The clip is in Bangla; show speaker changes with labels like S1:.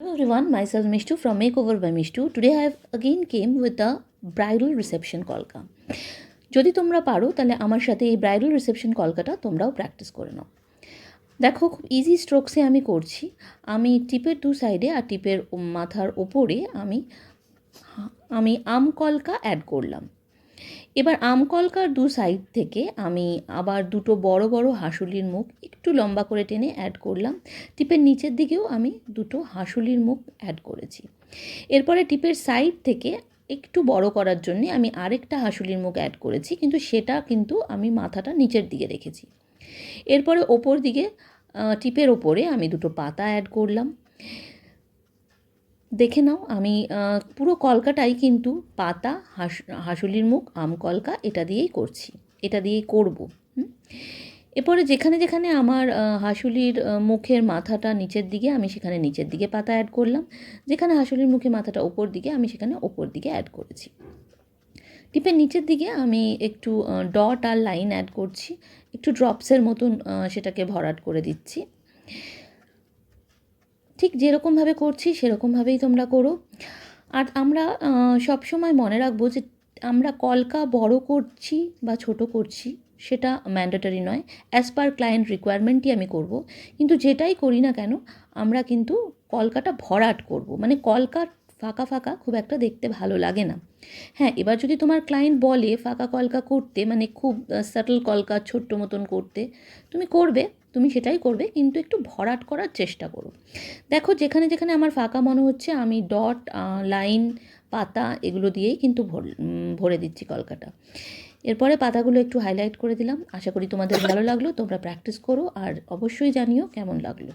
S1: Hello everyone, myself Mishtu from Makeover by Mishtu. Today I have again came with the bridal reception কলকা যদি তোমরা পারো তাহলে আমার সাথে এই ব্রাইডাল রিসেপশন কলকাটা তোমরাও প্র্যাকটিস করে নাও দেখো খুব ইজি স্ট্রোকসে আমি করছি আমি টিপের দু সাইডে আর টিপের মাথার ওপরে আমি আমি আম কলকা অ্যাড করলাম এবার আমকলকার দু সাইড থেকে আমি আবার দুটো বড় বড় হাঁসুলির মুখ একটু লম্বা করে টেনে অ্যাড করলাম। টিপের নিচের দিকেও আমি দুটো হাঁসুলির মুখ অ্যাড করেছি। এরপরে টিপের সাইড থেকে একটু বড় করার জন্য আমি আরেকটা হাঁসুলির মুখ অ্যাড করেছি, কিন্তু সেটা কিন্তু আমি মাথাটা নিচের দিকে রেখেছি। এরপরে ওপর দিকে টিপের ওপরে আমি দুটো পাতা অ্যাড করলাম। দেখে নাও, আমি পুরো কলকাটাই কিন্তু পাতা, হাঁস, হাঁসুলির মুখ, আম কলকা, এটা দিয়েই করছি, এটা দিয়েই করব? এরপরে যেখানে যেখানে আমার হাঁসুলির মুখের মাথাটা নিচের দিকে, আমি সেখানে নিচের দিকে পাতা অ্যাড করলাম, যেখানে হাঁসুলির মুখে মাথাটা ওপর দিকে, আমি সেখানে ওপর দিকে অ্যাড করেছি টিপের নিচের দিকে আমি একটু ডট আর লাইন অ্যাড করছি, একটু ড্রপসের মতন সেটাকে ভরাট করে দিচ্ছি ঠিক যেরকমভাবে করছি, সেরকমভাবেই তোমরা করো। আর আমরা সবসময় মনে রাখব যে আমরা কলকা বড় করছি বা ছোট করছি, সেটা ম্যান্ডেটরি নয়। অ্যাজ পার ক্লায়েন্ট রিকোয়ারমেন্টই আমি করব। কিন্তু যেটাই করি না কেন, আমরা কিন্তু কলকাটা ভরাট করব। মানে কলকা ফাঁকা ফাঁকা খুব একটা দেখতে ভালো লাগে না। হ্যাঁ এবার যদি তোমার ক্লায়েন্ট বলে ফাঁকা কলকা করতে মানে খুব সাটল কলকা, ছোট্ট মতন করতে, তুমি করবে, তুমি সেটাই করবে, কিন্তু একটু ভরাট করার চেষ্টা করো। দেখো, যেখানে যেখানে আমার ফাঁকা মনে হচ্ছে, আমি ডট লাইন পাতা এগুলো দিয়েই কিন্তু ভর- দিচ্ছি কলকাটা। এরপরে পাতাগুলো একটু হাইলাইট করে দিলাম। আশা করি তোমাদের ভালো লাগল, তোমরা প্র্যাকটিস করো, আর অবশ্যই জানিও কেমন লাগল।